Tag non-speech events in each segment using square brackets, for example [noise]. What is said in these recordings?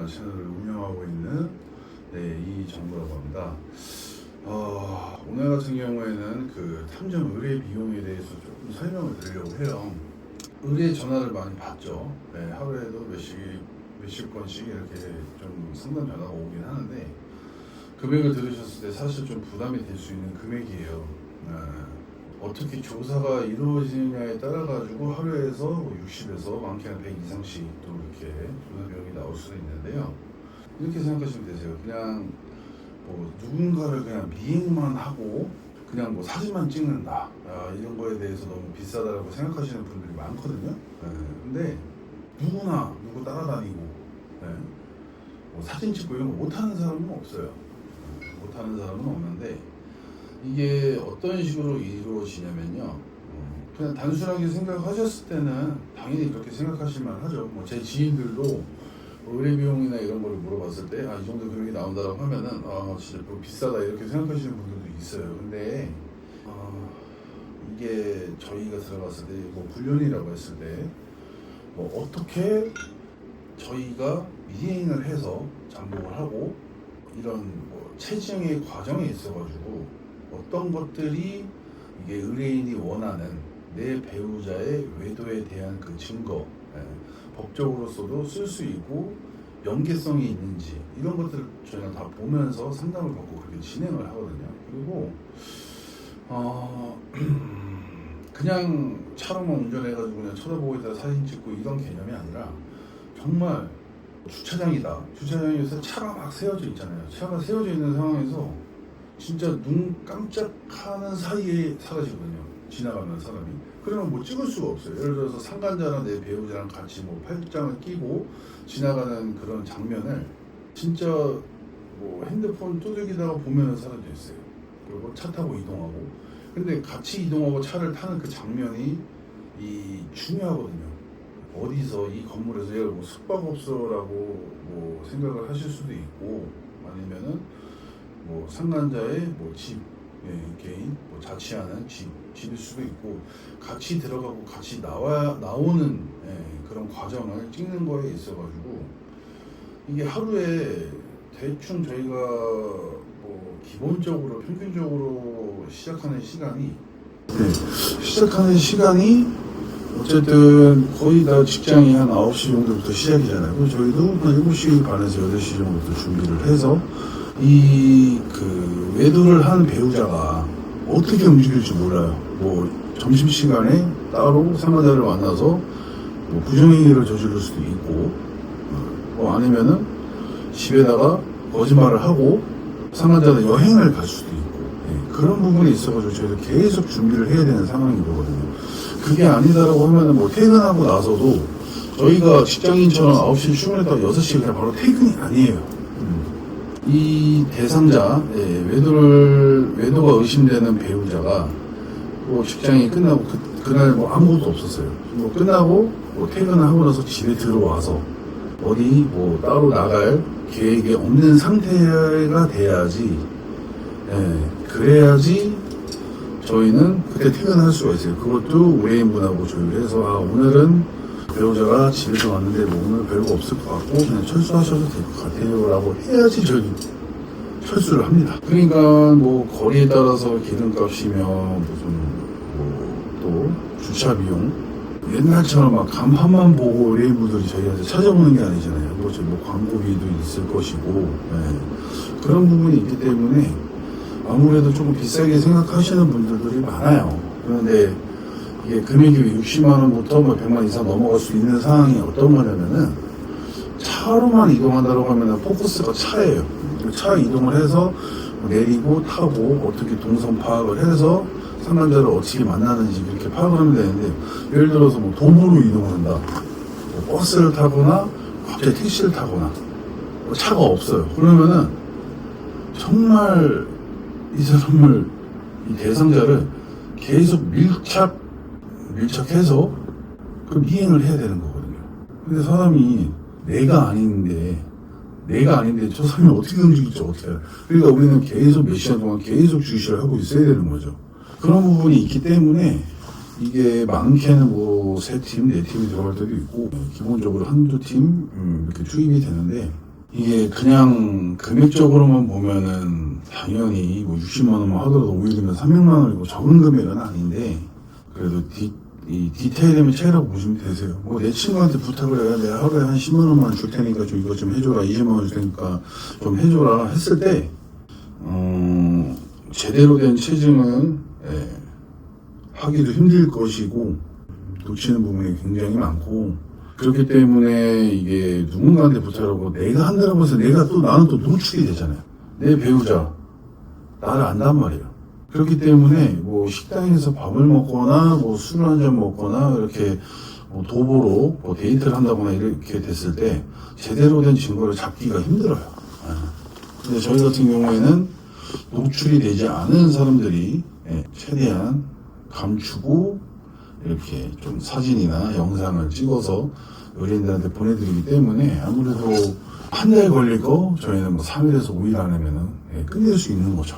장복생활 채널을 운영하고 있는 네, 이정구라고 합니다. 어, 오늘 같은 경우에는 그 탐정 의뢰 비용에 대해서 조금 설명을 드리려고 해요. 의뢰 전화를 많이 받죠. 네, 하루에도 몇십, 몇십 건씩 이렇게 좀 상담 전화가 오긴 하는데 금액을 들으셨을 때 사실 좀 부담이 될 수 있는 금액이에요. 네. 어떻게 조사가 이루어지느냐에 따라 가지고 하루에서 60에서 많게는 100 이상씩 또 이렇게 조사 비용이 나올 수도 있는데요. 이렇게 생각하시면 되세요. 그냥 뭐 누군가를 그냥 미행만 하고 그냥 뭐 사진만 찍는다 아, 이런 거에 대해서 너무 비싸다라고 생각하시는 분들이 많거든요. 네. 근데 누구나 누구 따라다니고 네. 뭐 사진 찍고 이런 거 못하는 사람은 없어요. 네, 못하는 사람은 없는데 이게 어떤 식으로 이루어지냐면요. 어, 그냥 단순하게 생각하셨을 때는 당연히 그렇게 생각하실 만 하죠. 뭐 제 지인들도 의뢰 비용이나 이런 거를 물어봤을 때, 아, 이 정도 금액이 나온다고 하면은, 아, 진짜 그거 비싸다, 이렇게 생각하시는 분들도 있어요. 근데, 어, 이게 저희가 들어갔을 때, 뭐, 훈련이라고 했을 때, 뭐, 어떻게 저희가 미행을 해서 장복을 하고, 이런 뭐, 체증의 과정에 있어가지고, 어떤 것들이 이게 의뢰인이 원하는 내 배우자의 외도에 대한 그 증거, 예, 법적으로서도 쓸 수 있고 연계성이 있는지 이런 것들을 저희가 다 보면서 상담을 받고 그렇게 진행을 하거든요. 그리고 어 [clears throat] 그냥 차로만 운전해가지고 그냥 쳐다보고 있다 사진 찍고 이런 개념이 아니라 정말 주차장이다. 주차장에서 차가 막 세워져 있잖아요. 차가 세워져 있는 상황에서 진짜 눈 깜짝하는 사이에 사라지거든요. 지나가는 사람이. 그러면 뭐 찍을 수가 없어요. 예를 들어서 상간자나 내 배우자랑 같이 뭐 팔짱을 끼고 지나가는 그런 장면을 진짜 뭐 핸드폰 두들기다가 보면은 사라져 있어요. 그리고 차 타고 이동하고. 근데 같이 이동하고 차를 타는 그 장면이 이 중요하거든요. 어디서 이 건물에서 예를 뭐 숙박업소라고 뭐 생각을 하실 수도 있고 아니면은 뭐 상간자의 뭐 집, 예, 개인 뭐 자취하는 집, 집일 수도 있고 같이 들어가고 같이 나와 나오는 예, 그런 과정을 찍는 거에 있어가지고 이게 하루에 대충 저희가 뭐 기본적으로 평균적으로 시작하는 시간이 네, 시작하는 시간이 어쨌든 거의 다 직장이 한 9시 정도부터 시작이잖아요. 그래서 저희도 한 7시 반에서 8시 정도부터 준비를 해서 이 그 외도를 하는 배우자가 어떻게 움직일지 몰라요. 뭐 점심시간에 따로 상가자를 만나서 뭐 부정행위를 저지를 수도 있고 뭐 아니면은 집에다가 거짓말을 하고 상가자는 여행을 갈 수도 있고 예, 그런 부분이 있어가지고 저희도 계속 준비를 해야 되는 상황인 거거든요. 그게 아니다라고 하면은 뭐 퇴근하고 나서도 저희가 직장인처럼 9시 출근했다가 6시에 그냥 바로 퇴근이 아니에요. 음. 이 대상자, 예, 외도를, 외도가 의심되는 배우자가 뭐 직장이 끝나고 그, 그날 뭐 아무것도 없었어요. 뭐 끝나고 뭐 퇴근을 하고 나서 집에 들어와서 어디 뭐 따로 나갈 계획이 없는 상태가 돼야지, 예, 그래야지 저희는 그때 퇴근할 수가 있어요. 그것도 의뢰인분하고 조율을 해서 아 오늘은 배우자가 집에서 왔는데 뭐 오늘 별거 없을 것 같고 그냥 철수하셔도 될 것 같아요 라고 해야지 저희 철수를 합니다. 그러니까 뭐 거리에 따라서 기름값이며 무슨 뭐 또 주차 비용 옛날처럼 막 간판만 보고 의뢰인분들이 저희한테 찾아오는 게 아니잖아요. 그렇죠. 뭐 광고비도 있을 것이고 예. 그런 부분이 있기 때문에 아무래도 조금 비싸게 생각하시는 분들이 많아요. 그런데 이게 금액이 60만 원부터 뭐 100만 이상 넘어갈 수 있는 상황이 어떤 거냐면은 차로만 이동한다고 하면은 포커스가 차예요. 그차 이동을 해서 내리고 타고 어떻게 동선 파악을 해서 상관자를 어떻게 만나는지 이렇게 파악을 하면 되는데 예를 들어서 뭐 도보로 이동한다. 뭐 버스를 타거나 갑자기 택시를 타거나 뭐 차가 없어요. 그러면은 정말 이 사람을 이 대상자를 계속 밀착 밀착해서 그 미행을 해야 되는 거거든요. 근데 사람이 내가 아닌데 내가 아닌데 저 사람이 어떻게 움직일지 어떻게 알아? 그러니까 우리는 계속 몇 시간 동안 계속 주시를 하고 있어야 되는 거죠. 그런 부분이 있기 때문에 이게 많게는 뭐 세 팀, 네 팀이 들어갈 때도 있고 기본적으로 한두 팀 음, 이렇게 투입이 되는데 이게 그냥 금액적으로만 보면은 당연히 뭐 60만 원만 하더라도 오일이면 300만 원이고 적은 금액은 아닌데 그래도 디, 이 디테일이면 차이라고 보시면 되세요. 뭐 내 친구한테 부탁을 해야 내가 하루에 한 10만 원만 줄 테니까 좀 이거 좀 해줘라, 20만 원 줄 테니까 좀 해줘라 했을 때 어, 제대로 된 체증은 예, 하기도 힘들 것이고 놓치는 부분이 굉장히 많고 그렇기 때문에 이게 누군가한테 부탁하고 내가 한다고 해서 내가 또 나는 또 노출이 되잖아요. 내 배우자 나를 안단 말이에요. 그렇기 때문에 뭐 식당에서 밥을 먹거나 뭐 술을 한 잔 먹거나 이렇게 뭐 도보로 뭐 데이트를 한다거나 이렇게 됐을 때 제대로 된 증거를 잡기가 힘들어요. 아. 근데 저희 같은 경우에는 노출이 되지 않은 사람들이 예, 최대한 감추고 이렇게 좀 사진이나 영상을 찍어서 의뢰인들한테 보내드리기 때문에 아무래도 한 달 걸릴 거 저희는 뭐 3일에서 5일 안에면은 예, 끝낼 수 있는 거죠.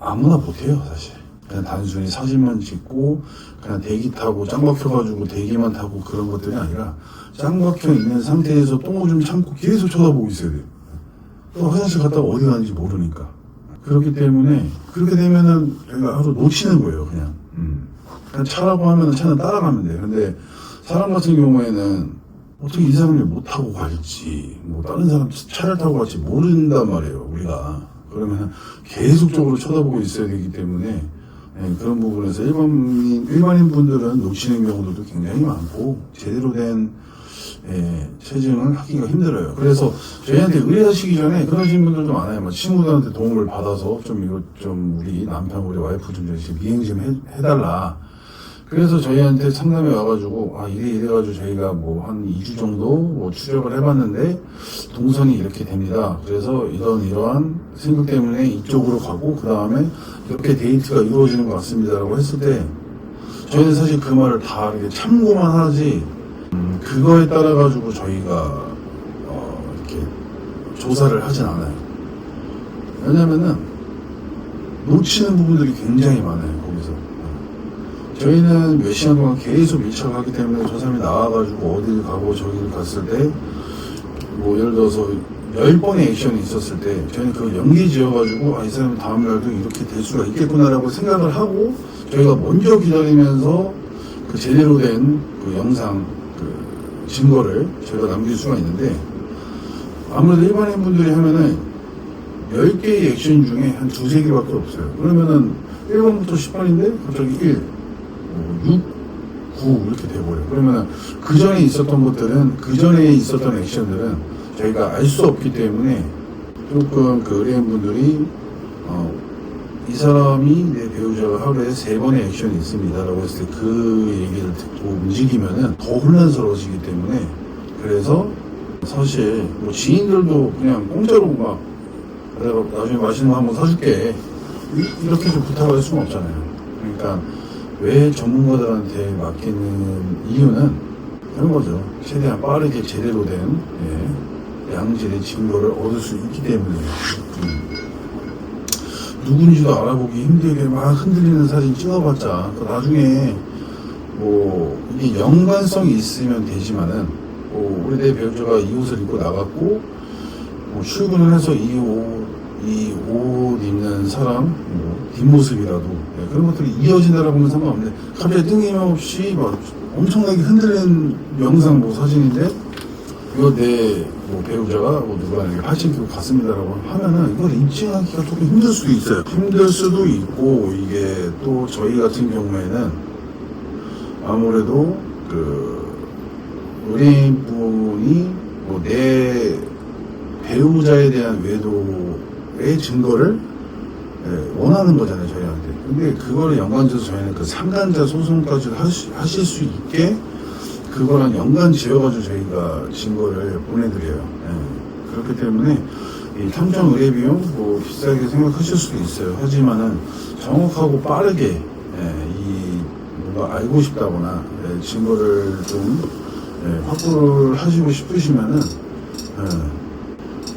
아무나 못해요 사실. 그냥 단순히 사진만 찍고 그냥 대기 타고 짱 박혀가지고 대기만 타고 그런 것들이 아니라 짱 박혀 있는 상태에서 똥오줌 참고 계속 쳐다보고 있어야 돼요. 또 화장실 갔다가 어디 가는지 모르니까. 그렇기 때문에 그렇게 되면은 저희가 하루 놓치는 거예요 그냥. 음. 그냥 차라고 하면 차는 따라가면 돼요. 근데 사람 같은 경우에는 어떻게 이 사람이 못 타고 갈지, 뭐 다른 사람 차를 타고 갈지 모른단 말이에요 우리가. 그러면 계속적으로 쳐다보고 있어야 되기 때문에 예, 그런 부분에서 일반인 일반인 분들은 놓치는 경우들도 굉장히 많고 제대로 된 예, 체증을 하기가 힘들어요. 그래서 저희한테 의뢰하시기 전에 그러신 분들도 많아요. 뭐 친구들한테 도움을 받아서 좀 이거 좀 우리 남편, 우리 와이프 좀 이렇게 미행 좀 해, 해달라. 그래서 저희한테 상담에 와가지고 아 이래 이래가지고 저희가 뭐 한 2주 정도 뭐 추적을 해봤는데 동선이 이렇게 됩니다. 그래서 이런 이러한 생각 때문에 이쪽으로 가고 그 다음에 이렇게 데이트가 이루어지는 것 같습니다라고 했을 때 저희는 사실 그 말을 다 이렇게 참고만 하지 음, 그거에 따라 가지고 저희가 어, 이렇게 조사를 하진 않아요. 왜냐면은 놓치는 부분들이 굉장히 많아요. 저희는 몇 시간 동안 계속 밀착하기 때문에 저 사람이 나와가지고 어디를 가고 저기를 갔을 때 뭐 예를 들어서 열 번의 액션이 있었을 때 저희는 그걸 연기 지어가지고 아 이 사람 다음 날도 이렇게 될 수가 있겠구나라고 생각을 하고 저희가 먼저 기다리면서 그 제대로 된 그 영상 그 증거를 저희가 남길 수가 있는데 아무래도 일반인 분들이 하면은 10개의 액션 중에 한 두세 개밖에 없어요. 그러면은 1번부터 10번인데 갑자기 1, 뭐 6, 9 이렇게 돼버려요. 그러면은 그 전에 있었던 것들은 그 전에 있었던 액션들은 저희가 알 수 없기 때문에 조금 그 의뢰인분들이 어, 이 사람이 내 배우자가 하루에 세 번의 액션이 있습니다라고 했을 때 그 얘기를 듣고 움직이면은 더 혼란스러워지기 때문에 그래서 사실 뭐 지인들도 그냥 공짜로 막 내가 나중에 맛있는 거 한번 사줄게 이- 이렇게 좀 부탁을 할 수는 없잖아요. 그러니까 왜 전문가들한테 맡기는 이유는 그런 거죠. 최대한 빠르게 제대로 된 예, 양질의 증거를 얻을 수 있기 때문이에요. 음. 누군지도 알아보기 힘들게 막 흔들리는 사진 찍어봤자 그 나중에 뭐 이게 연관성이 있으면 되지만은 뭐 우리 내 배우자가 이 옷을 입고 나갔고 뭐 출근을 해서 이 옷, 이 옷 입는 사람 뭐 뒷모습이라도 네, 그런 것들이 이어진다라고 하면 상관없는데 갑자기 뜬금없이 막 엄청나게 흔들리는 영상 뭐 사진인데 이거 내 뭐 배우자가 뭐 이렇게 팔찌 끼고 갔습니다라고 하면은 이걸 인증하기가 조금 힘들 수도 있어요. 힘들 수도 있고 이게 또 저희 같은 경우에는 아무래도 그 의뢰인분이 뭐 내 배우자에 대한 외도 의 증거를 예, 원하는 거잖아요 저희한테. 근데 그거를 연관져서 저희는 그 상간자 소송까지 하시, 하실 수 있게 그거랑 연관 지어가지고 저희가 증거를 보내드려요. 예. 그렇기 때문에 이 탐정 의뢰 비용 뭐 비싸게 생각하실 수도 있어요. 하지만은 정확하고 빠르게 예, 이 뭔가 알고 싶다거나 예, 증거를 좀 예, 확보를 하시고 싶으시면은 예,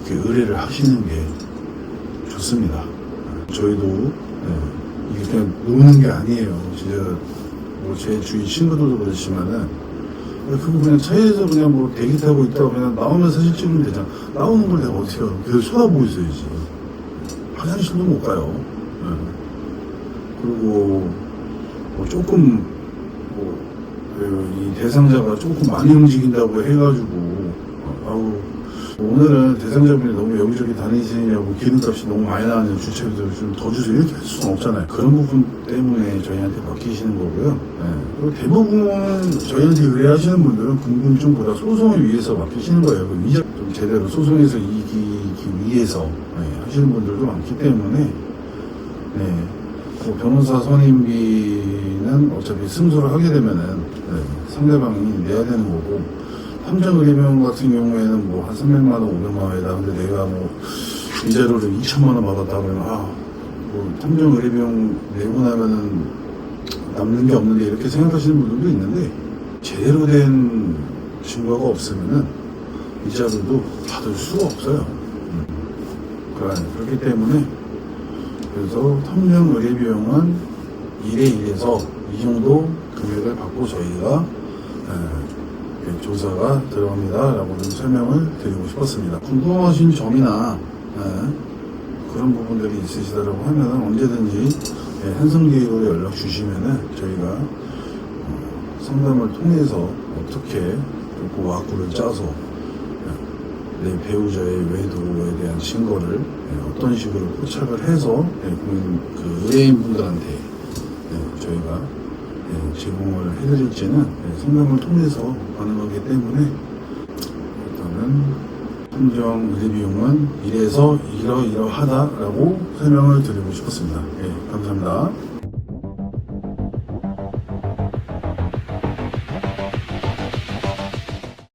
그 의뢰를 하시는 게 좋습니다. 저희도 예, 이게 그냥 노는 게 아니에요. 진짜 뭐 제 주위 친구들도 그렇지만은 그거 그냥 차에서 그냥 뭐 대기 타고 있다가 그냥 나오면 사진 찍으면 되잖아. 나오는 걸 내가 어떻게 하고 계속 쳐다보고 있어야지. 화장실도 못 가요. 예. 그리고 뭐 조금 뭐 이 대상자가 조금 많이 움직인다고 해가지고 어, 아우 오늘은 대상자분이 너무 여기저기 다니시냐고 기름값이 너무 많이 나왔는데 주차비도 좀 더 주세요. 이렇게 할 수는 없잖아요. 그런 부분 때문에 저희한테 맡기시는 거고요. 네. 대부분 저희한테 의뢰하시는 분들은 궁금증보다 소송을 위해서 맡기시는 거예요. 그 이자 좀 제대로 소송에서 이기기 위해서 네, 하시는 분들도 많기 때문에 네. 뭐 변호사 선임비는 어차피 승소를 하게 되면은 네, 상대방이 내야 되는 거고 함정 의뢰비용 같은 경우에는 뭐 한 300만 원, 500만 원이다. 근데 내가 뭐 이자료를 2천만 원 받았다 그러면 아, 뭐 함정 의뢰비용 내고 나면은 남는 게 없는데 이렇게 생각하시는 분들도 있는데 제대로 된 증거가 없으면은 이자료도 받을 수가 없어요. 음. 그래, 그렇기 때문에 그래서 탐정 의뢰 비용은 1에 1에서 이 정도 금액을 받고 저희가 조사가 들어갑니다. 라고 좀 설명을 드리고 싶었습니다. 궁금하신 점이나 에, 그런 부분들이 있으시다라고 하면 언제든지 예, 한성기획으로 연락 주시면은 저희가 어, 상담을 통해서 어떻게 그 와꾸를 짜서 내 배우자의 외도에 대한 증거를 예, 어떤 식으로 포착을 해서 예, 그 의뢰인분들한테 예, 저희가 예, 제공을 해드릴지는 예, 상담을 통해서 가능하기 때문에 일단은 함정 의뢰 비용은 이래서 이러이러하다라고 설명을 드리고 싶었습니다. 예, 감사합니다.